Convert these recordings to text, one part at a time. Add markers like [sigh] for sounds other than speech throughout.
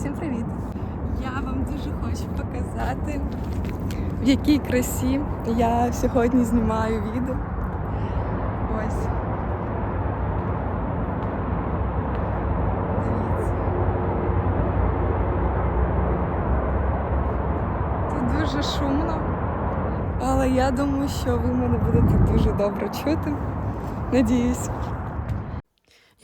Всім привіт! Я вам дуже хочу показати, в якій красі я сьогодні знімаю відео. Ось. Дивіться. Тут дуже шумно, але я думаю, що ви мене будете дуже добре чути. Надіюсь.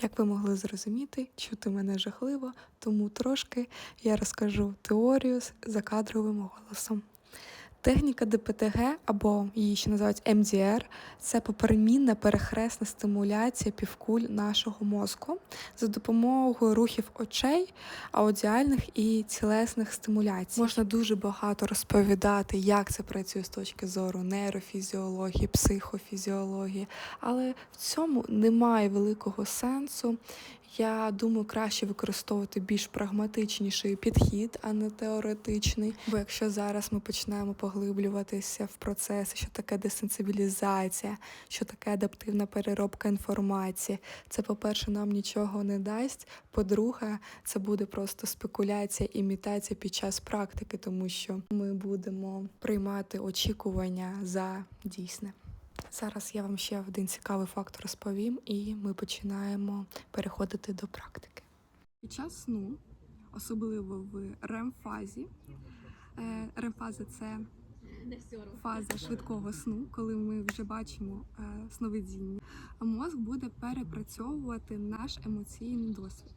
Як ви могли зрозуміти, чути мене жахливо, тому трошки я розкажу теорію з закадровим голосом. Техніка ДПТГ, або її ще називають МДР, це поперемінна перехресна стимуляція півкуль нашого мозку за допомогою рухів очей, аудіальних і цілесних стимуляцій. Можна дуже багато розповідати, як це працює з точки зору нейрофізіології, психофізіології, але в цьому немає великого сенсу. Я думаю, краще використовувати більш прагматичніший підхід, а не теоретичний. Бо якщо зараз ми почнемо поглиблюватися в процеси, що таке десенсибілізація, що таке адаптивна переробка інформації, це, по-перше, нам нічого не дасть. По-друге, це буде просто спекуляція, імітація під час практики, тому що ми будемо приймати очікування за дійсне. Зараз я вам ще один цікавий факт розповім, і ми починаємо переходити до практики. Під час сну, особливо в РЕМ-фазі, е, РЕМ-фаза це фаза швидкого сну, коли ми вже бачимо е, сновидіння, мозк буде перепрацьовувати наш емоційний досвід.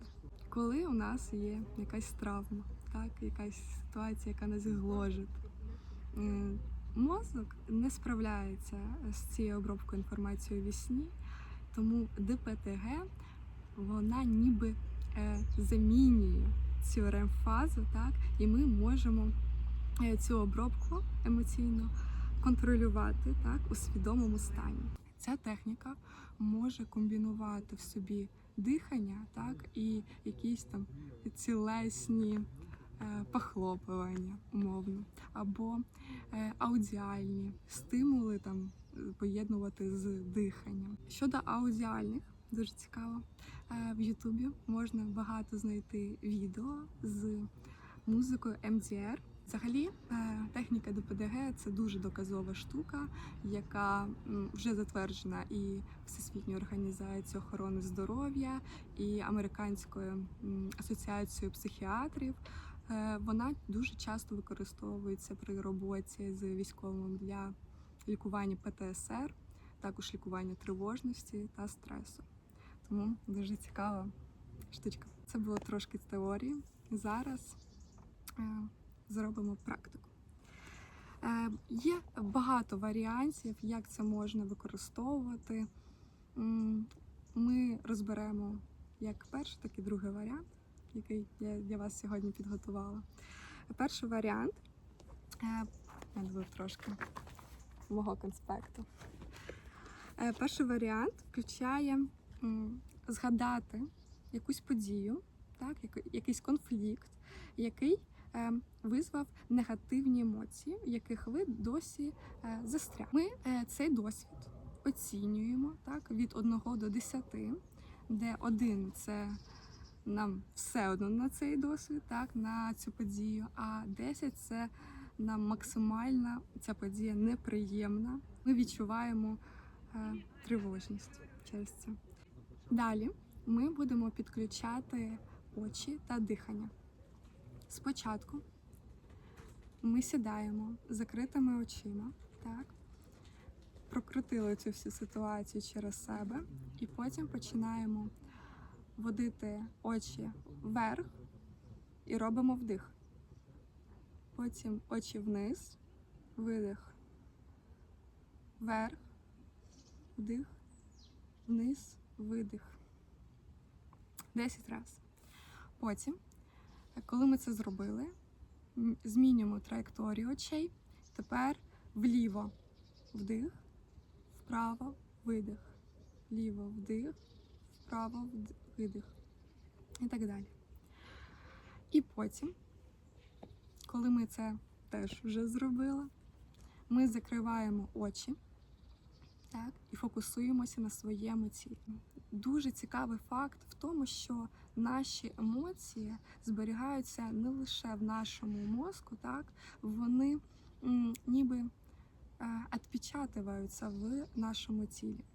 Коли у нас є якась травма, так, якась ситуація, яка нас гложить. Мозок не справляється з цією обробкою інформації у вісні, тому ДПТГ вона ніби е, замінює цю РЕМ-фазу, так, і ми можемо е, цю обробку емоційно контролювати так, у свідомому стані. Ця техніка може комбінувати в собі дихання, так, і якісь там цілесні похлопування, умовно, або е, аудіальні стимули там е, поєднувати з диханням. Щодо аудіальних, дуже цікаво. е, В Ютубі можна багато знайти відео з музикою MDR. Взагалі, е, техніка ДПДГ це дуже доказова штука, яка вже затверджена і Всесвітньою організацією охорони здоров'я, і Американською асоціацією психіатрів. Е, Вона дуже часто використовується при роботі з військовим для лікування ПТСР, також лікування тривожності та стресу. Тому дуже цікава штучка. Це було трошки з теорії. Зараз е, зробимо практику. Е, Є багато варіантів, як це можна використовувати. Ми розберемо як перший, так і другий варіант, який я для вас сьогодні підготувала. Перший варіант е, я трошки мого конспекту. Е, Перший варіант включає згадати якусь подію, так, якийсь конфлікт, який е, визвав негативні емоції, в яких ви досі застрягли. Ми цей досвід оцінюємо так, від 1 до 10, де 1 це нам все одно на цей досвід, так, на цю подію, а 10 це нам максимальна ця подія неприємна. Ми відчуваємо е, тривожність через це. Далі ми будемо підключати очі та дихання. Спочатку ми сідаємо з закритими очима, так, прокрутили цю всю ситуацію через себе, і потім починаємо водити очі вверх і робимо вдих. Потім очі вниз, видих, вверх, вдих, вниз, видих. 10 разів. Потім коли ми це зробили, змінюємо траєкторію очей. Тепер вліво вдих, вправо видих, вліво вдих, вправо видих. І так далі. І потім, коли ми це теж вже зробили, ми закриваємо очі так, і фокусуємося на своєму цілі. Дуже цікавий факт в тому, що наші емоції зберігаються не лише в нашому мозку, так вони м, ніби е, відпечатуються в нашому тілі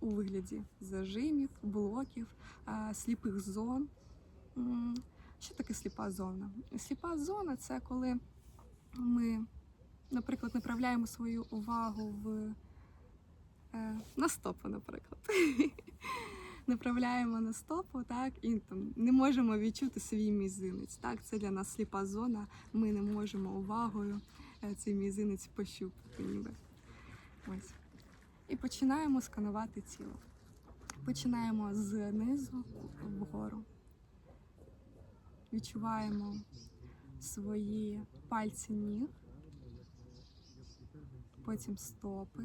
у вигляді зажимів, блоків, е, сліпих зон. Що таке сліпа зона? Сліпа зона це коли ми, наприклад, направляємо свою увагу в е, на стопу, наприклад. [laughs] Направляємо на стопу, так, і там не можемо відчути свій мізинець. Так, це для нас сліпа зона. Ми не можемо увагою е, цей мізинець пощупати ніби. Ось. І починаємо сканувати тіло. Починаємо знизу вгору. Відчуваємо свої пальці ніг, потім стопи,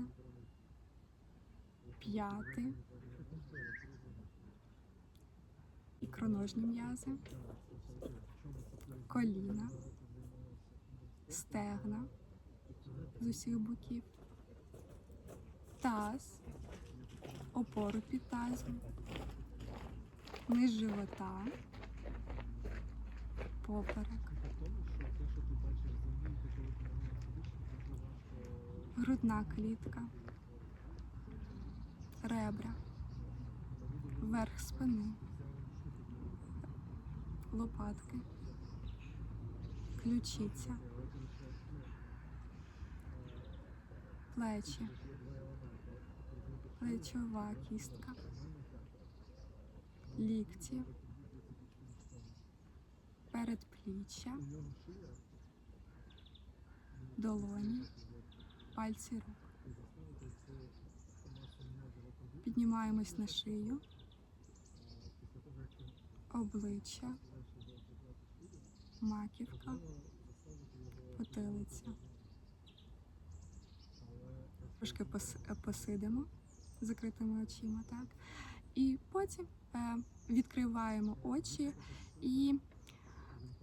п'яти, ікроножні м'язи, коліна, стегна з усіх боків, таз, опору під тазом, низ живота, поперек. грудна клітка, ребра, верх спини, лопатки, ключиця, плечі, плечова кістка, лікті, передпліччя, долоні. Пальці рук. Піднімаємось на шию, обличчя, маківка, потилиця. Трошки посидимо закритими очима, так? І потім е, відкриваємо очі і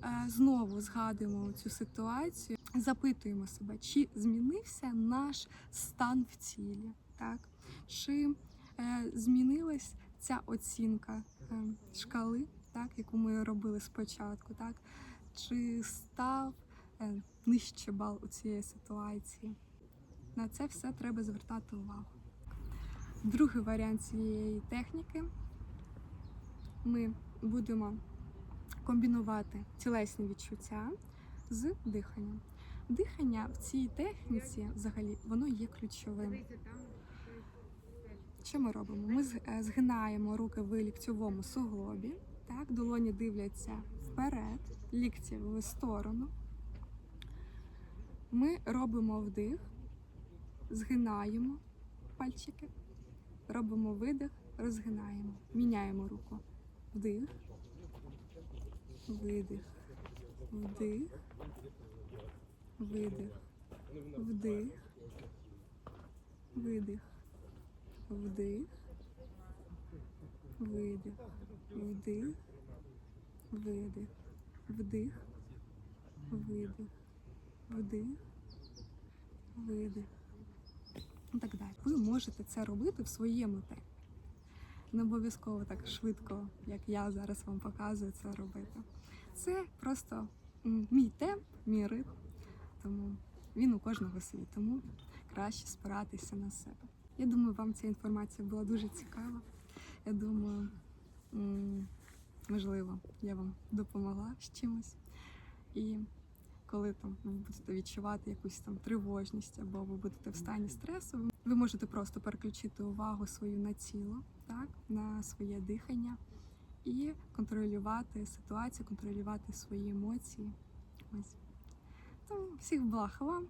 е, знову згадуємо цю ситуацію, запитуємо себе, чи змінився наш стан в тілі, так? чи е, змінилась ця оцінка шкали, так, яку ми робили спочатку, так? чи став нижче бал у цієї ситуації. На це все треба звертати увагу. Другий варіант цієї техніки ми будемо комбінувати тілесні відчуття з диханням. Дихання в цій техніці взагалі воно є ключовим. Що ми робимо? Ми е, згинаємо руки в ліктьовому суглобі, так, долоні дивляться вперед, лікті в сторону. Ми робимо вдих, згинаємо пальчики, робимо видих, розгинаємо, міняємо руку. Вдих, видих, вдих, видих, вдих, видих, вдих, видих, вдих, видих, вдих, видих, вдих, видих. І так далі. Ви можете це робити в своєму темпі. Не обов'язково так швидко, як я зараз вам показую це робити. Це просто мій темп, мій ритм. Тому він у кожного свій, тому краще спиратися на себе. Я думаю, вам ця інформація була дуже цікава. Я думаю, можливо, я вам допомогла з чимось. І коли там ви будете відчувати якусь там тривожність або ви будете в стані стресу, ви- ви можете просто переключити увагу свою на тіло, так, на своє дихання і контролювати ситуацію, контролювати свої емоції. Ось. Тому всіх благ вам,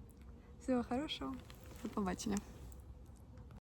всього хорошого, до побачення.